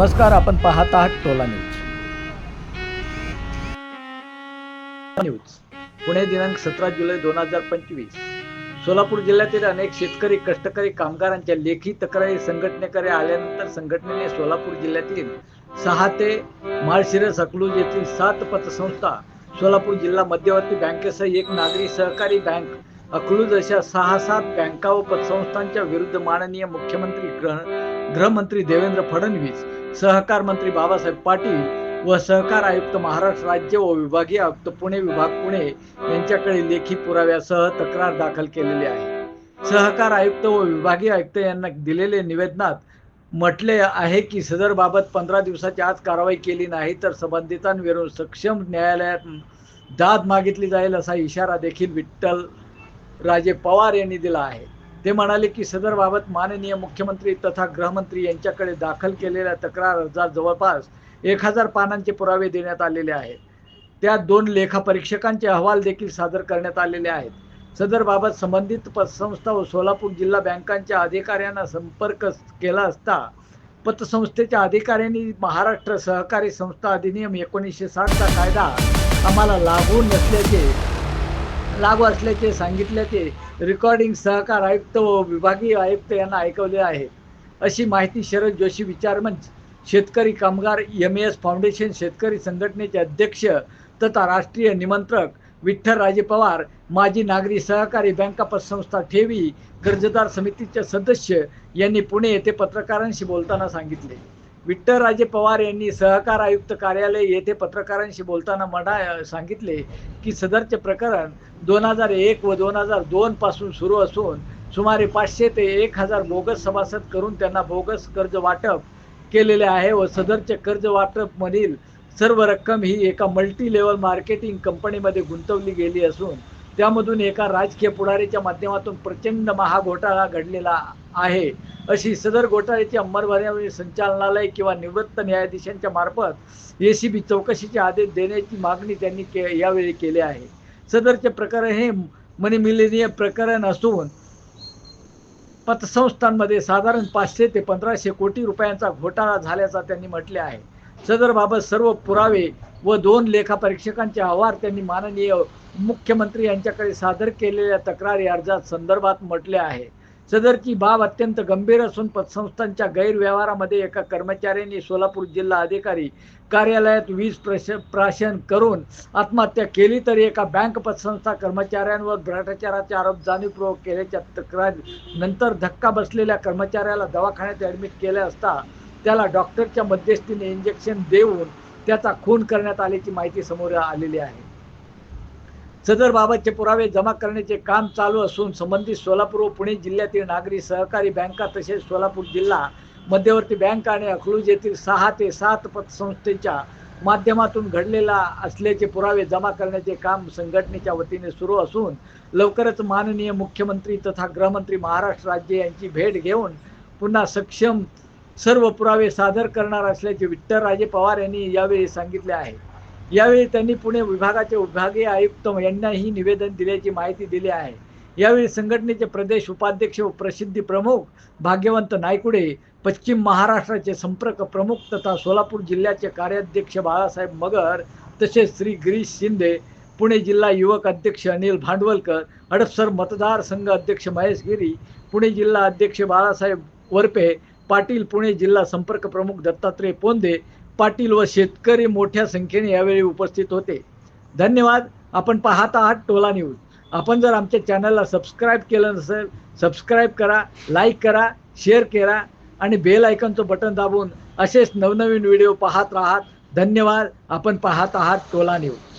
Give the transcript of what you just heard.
नमस्कार आपण पाहत आहात टोला न्यूज. न्यूज. पुणे दिनांक सतरा जुलै दोन हजार पंचवीस. सोलापूर जिल्ह्यातील अनेक शेतकरी कष्टकरी कामगारांच्या लेखी तक्रारी संघटनेकडे आल्यानंतर संघटनेने सोलापूर जिल्ह्यातील सहा ते माळशिरस अकलूज येथील सात पतसंस्था सोलापूर जिल्हा मध्यवर्ती बँकेसह एक नागरी सहकारी बँक अकलूज अशा सहा सात बँका व पतसंस्थांच्या विरुद्ध माननीय मुख्यमंत्री गृहमंत्री देवेंद्र फडणवीस सहकार मंत्री बाबासाहेब पाटील व सहकार आयुक्त महाराष्ट्र राज्य व विभागीय आयुक्त पुणे विभाग पुणे यांच्याकडे लेखी पुराव्यासह तक्रार दाखल केलेली आहे. सहकार आयुक्त व विभागीय आयुक्त यांना दिलेले निवेदनात म्हटले आहे की सदर बाबत पंधरा दिवसाच्या आत कारवाई केली नाही तर संबंधितांविरुद्ध सक्षम न्यायालयात दाद मागितली जाईल असा इशारा देखील विठ्ठल राजे पवार यांनी दिला आहे. ते म्हणाले की सदर बाबत माननीय मुख्यमंत्री तथा गृहमंत्री यांच्याकडे दाखल केलेल्या तक्रार अर्जात जवळपास एक हजार पानांचे पुरावे देण्यात आलेले आहेत. त्यात दोन लेखापरीक्षकांचे अहवाल देखील सादर करण्यात आलेले आहेत. सदरबाबत संबंधित पतसंस्था व सोलापूर जिल्हा बँकांच्या अधिकाऱ्यांना संपर्क केला असता पतसंस्थेच्या अधिकाऱ्यांनी महाराष्ट्र सहकारी संस्था अधिनियम एकोणीसशे साठचा कायदा आम्हाला लागू नसल्याचे लागू असल्याचे सांगितल्याचे रेकॉर्डिंग सहकार आयुक्त व विभागीय आयुक्त यांना ऐकवले आहे. अशी माहिती शरद जोशी विचारमंच. शेतकरी कामगार एम एस फाउंडेशन शेतकरी संघटनेचे अध्यक्ष तथा राष्ट्रीय निमंत्रक विठ्ठलराजे पवार माजी नागरी सहकारी बँका पतसंस्था ठेवी कर्जदार समितीचे सदस्य यांनी पुणे येथे पत्रकारांशी बोलताना सांगितले. विठ्ठलराजे पवार यांनी सहकार आयुक्त कार्यालय येथे पत्रकारांशी बोलताना म्हणा सांगितले की सदरचे प्रकरण दोन हजार एक व दोन हजार दोन पासून सुरू असून सुमारे पाचशे ते एक हजार बोगस सभासद करून त्यांना बोगस कर्ज वाटप केलेले आहे व सदरचे कर्ज वाटप मधील सर्व रक्कम ही एका मल्टी लेवल मार्केटिंग कंपनीमध्ये गुंतवली गेली असून त्यामधून एका राजकीय पुढारीच्या माध्यमातून प्रचंड महाघोटाळा घडलेला आहे. अशी सदर घोटाळ्याची अंमलबजावणी संचालनालय किंवा निवृत्त न्यायाधीशांच्या मार्फत ए सी बी चौकशीचे आदेश देण्याची मागणी त्यांनी के यावेळी केली आहे. सदरचे प्रकरण हे मनी प्रकरण असून पतसंस्थांमध्ये साधारण पाचशे ते पंधराशे कोटी रुपयांचा घोटाळा झाल्याचा त्यांनी म्हटले आहे. सदरबाबत सर्व पुरावे व दोन लेखापरीक्षकांचे अहवाल त्यांनी माननीय मुख्यमंत्री यांच्याकडे सादर केलेल्या तक्रारी अर्जात संदर्भात म्हटले आहे. सदरची बाब अत्यंत गंभीर असून पतसंस्थांच्या गैरव्यवहारामध्ये एका कर्मचाऱ्यांनी सोलापूर जिल्हा अधिकारी कार्यालयात वीज प्रश प्राशन करून आत्महत्या केली तरी एका बँक पतसंस्था कर्मचाऱ्यांवर भ्रष्टाचाराचे आरोप जाणीवपूर्वक केल्याच्या तक्रारी नंतर धक्का बसलेल्या कर्मचाऱ्याला दवाखान्यात ॲडमिट केले असता त्याला डॉक्टरच्या मध्यस्थीने इंजेक्शन देऊन त्याचा खून करण्यात आल्याची माहिती समोर आलेली आहे. सदर बाबतचे पुरावे जमा करण्याचे काम चालू असून संबंधित सोलापूर व पुणे जिल्ह्यातील नागरी सहकारी बँका तसेच सोलापूर जिल्हा मध्यवर्ती बँक आणि अकलूज येथील सहा ते सात पतसंस्थेच्या माध्यमातून घडलेला असल्याचे पुरावे जमा करण्याचे काम संघटनेच्या वतीने सुरू असून लवकरच माननीय मुख्यमंत्री तथा गृहमंत्री महाराष्ट्र राज्य यांची भेट घेऊन पुन्हा सक्षम सर्व पुरावे सादर करणार असल्याचे विठ्ठलराजे पवार यांनी यावेळी सांगितले आहे. यावेळी त्यांनी पुणे विभागाचे विभागीय आयुक्त यांनाही निवेदन दिल्याची माहिती दिली आहे. यावेळी संघटनेचे प्रदेश उपाध्यक्ष व प्रसिद्धी प्रमुख भाग्यवंत नायकुडे पश्चिम महाराष्ट्राचे संपर्क प्रमुख तथा सोलापूर जिल्ह्याचे कार्याध्यक्ष बाळासाहेब मगर तसेच श्री गिरीश शिंदे पुणे जिल्हा युवक अध्यक्ष अनिल भांडवलकर हडपसर मतदारसंघ अध्यक्ष महेश गिरी पुणे जिल्हा अध्यक्ष बाळासाहेब वरपे पाटील पुणे जिल्हा संपर्क प्रमुख दत्तात्रय पोंदे पाटील व शेतकरी मोठ्या संख्येने यावेळी उपस्थित होते. धन्यवाद. आपण पाहत आहात टोला न्यूज. आपण जर आमच्या चॅनलला सबस्क्राईब केलं नसेल सबस्क्राईब करा लाईक करा शेअर करा आणि बेल आयकनचं बटन दाबून असेच नवनवीन व्हिडिओ पाहत राहात. धन्यवाद. आपण पाहत आहात टोला न्यूज.